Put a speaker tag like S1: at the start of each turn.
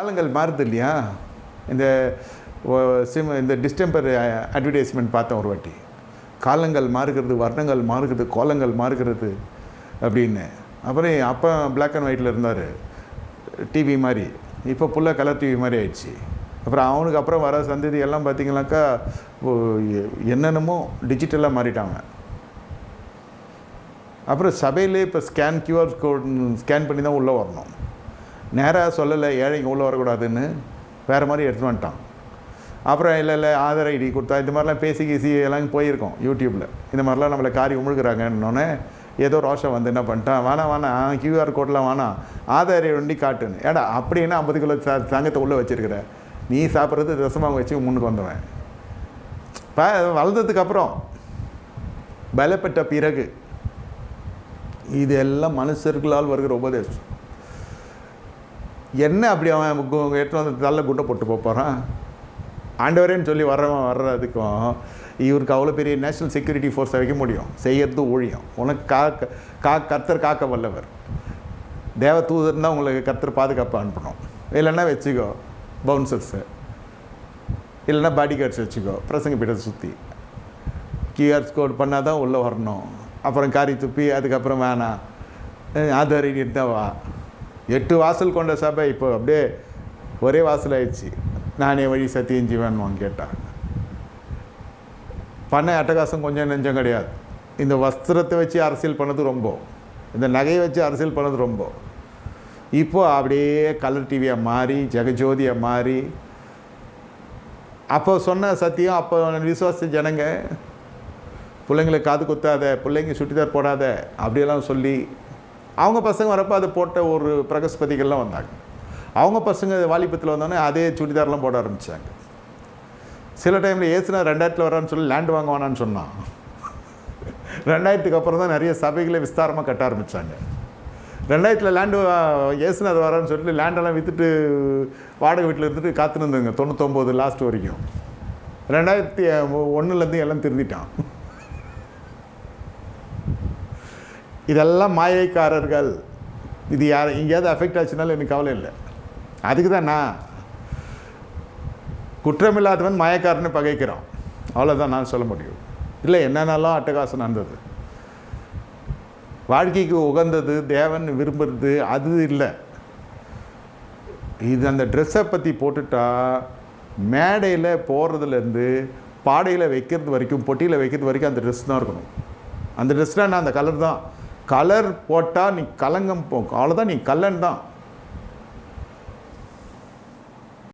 S1: காலங்கள் மாறுது இல்லையா? இந்த சிம் இந்த டிஸ்டெம்பர் அட்வர்டைஸ்மெண்ட் பார்த்தேன் ஒரு வாட்டி காலங்கள் மாறுகிறது வர்ணங்கள் மாறுகிறது கோலங்கள் மாறுகிறது அப்படின்னு. அப்புறம் என் அப்பா பிளாக் அண்ட் ஒயிட்டில் இருந்தார். டிவி மாதிரி. இப்போ புள்ள கலர் டிவி மாதிரி ஆயிடுச்சு. அப்புறம் அவனுக்கு அப்புறம் வர சந்ததி எல்லாம் பார்த்தீங்கன்னாக்கா என்னென்னமோ டிஜிட்டலாக மாறிட்டாங்க. அப்புறம் சபையிலே இப்போ ஸ்கேன் கியூஆர் கோட் ஸ்கேன் பண்ணி தான் உள்ளே வரணும். நேராக சொல்லலை ஏழைங்க உள்ளே வரக்கூடாதுன்னு வேறு மாதிரி எடுத்துகிட்டு வந்துட்டான். அப்புறம் இல்லை இல்லை ஆதார் ஐடி கொடுத்தா இந்த மாதிரிலாம் பேசி கீசி எல்லாம் போயிருக்கோம் யூடியூப்பில் இந்த மாதிரிலாம் நம்மளை காரி உமிழ்கிறாங்கன்னொன்னே ஏதோ ரோஷம் வந்து என்ன பண்ணிட்டான் வேணாம் வேணாம் கியூஆர் கோட்லாம் வேணாம் ஆதார் ஐடி வண்டி காட்டுன்னு. ஏடா அப்படின்னா ஐம்பது கிலோ ச சங்கத்தை உள்ளே வச்சுருக்கிற? நீ சாப்பிட்றது ரசமாக வச்சு முன்னுக்கு வந்துடுவேன் இப்போ வளர்ந்ததுக்கப்புறம் பலப்பட்ட பிறகு இது எல்லாம் மனுஷர்களால் வருகிற உபதேசம். என்ன அப்படி அவன் எடுத்து வந்து தள்ள குண்டை போட்டு போகிறான் ஆண்டவரேன்னு சொல்லி வர்றவன் வர்றதுக்கும் இவருக்கு அவ்வளோ பெரிய நேஷ்னல் செக்யூரிட்டி ஃபோர்ஸ் வைக்க முடியும். செய்யறது ஊழியம். உனக்கு காக்க கா கர்த்தர் காக்க வல்லவர். தேவ தூதர் தான் உங்களுக்கு கர்த்தர் பாதுகாப்பு அனுப்பணும். இல்லைன்னா வச்சுக்கோ பவுன்சர்ஸு இல்லைன்னா பாடி கார்ட்ஸ் வச்சுக்கோ பிரசங்க பீட்டர் சுற்றி கியூஆர் கோட் பண்ணால் தான் உள்ளே வரணும். அப்புறம் காரி துப்பி அதுக்கப்புறம் வேணாம். ஆதார் தான் வா. எட்டு வாசல் கொண்ட சபை இப்போ அப்படியே ஒரே வாசல் ஆயிடுச்சு நானே வழி சத்தியம் ஜீவன் கேட்டான் பண்ண அட்டகாசம் கொஞ்சம் நெஞ்சம் கிடையாது. இந்த வஸ்திரத்தை வச்சு அரசியல் பண்ணது ரொம்ப. இந்த நகையை வச்சு அரசியல் பண்ணது ரொம்ப. இப்போ அப்படியே கலர் டிவியாக மாறி ஜெகஜோதியாக மாறி. அப்போ சொன்ன சத்தியம் அப்போ விசுவாச ஜனங்க பிள்ளைங்களுக்கு காது குத்தாத பிள்ளைங்க சுட்டிதார் போடாத அப்படியெல்லாம் சொல்லி அவங்க பசங்க வரப்போ அதை போட்ட ஒரு பிரகஸ்பதிகள்லாம் வந்தாங்க. அவங்க பசங்க வாலிபத்தில் வந்தோடனே அதே சுடிதார்லாம் போட ஆரம்பித்தாங்க சில டைமில் ஏசுனா ரெண்டாயிரத்தில் வரான்னு சொல்லி லேண்ட் வாங்க வேணான்னு சொன்னான். ரெண்டாயிரத்துக்கு அப்புறம் தான் நிறைய சபைகளை விஸ்தாரமாக கட்ட ஆரம்பித்தாங்க ரெண்டாயிரத்தில் லேண்டு ஏசுனது வரான்னு சொல்லிட்டு லேண்டெல்லாம் விற்றுட்டு வாடகை வீட்டில் இருந்துட்டு காத்துருந்துங்க தொண்ணூத்தொம்பது லாஸ்ட் வரைக்கும். ரெண்டாயிரத்தி ஒன்றுலேருந்து எல்லாம் திருந்திட்டான் இதெல்லாம் மாயைக்காரர்கள். இது யார் எங்கேயாவது அஃபெக்ட் ஆச்சுனாலும் எனக்கு கவலை இல்லை. அதுக்கு தான் நான் குற்றமில்லாதவன் மாயக்காரன்னு பகைக்கிறோம். அவ்வளோதான் நான் சொல்ல முடியும். இல்லை என்னென்னலாம் அட்டகாசம் நடந்தது? வாழ்க்கைக்கு உகந்தது தேவன் விரும்புறது அது இல்லை. இது அந்த ட்ரெஸ்ஸை பற்றி போட்டுட்டா மேடையில் போடுறதுலேருந்து பாடையில் வைக்கிறது வரைக்கும் பொட்டியில் வைக்கிறது வரைக்கும் அந்த ட்ரெஸ் தான் இருக்கணும். அந்த ட்ரெஸ்னால் நான் அந்த கலர் தான். கலர் போட்டால் நீ கலங்கம் போ அவ்வளோதான் நீ கல்லன் தான்.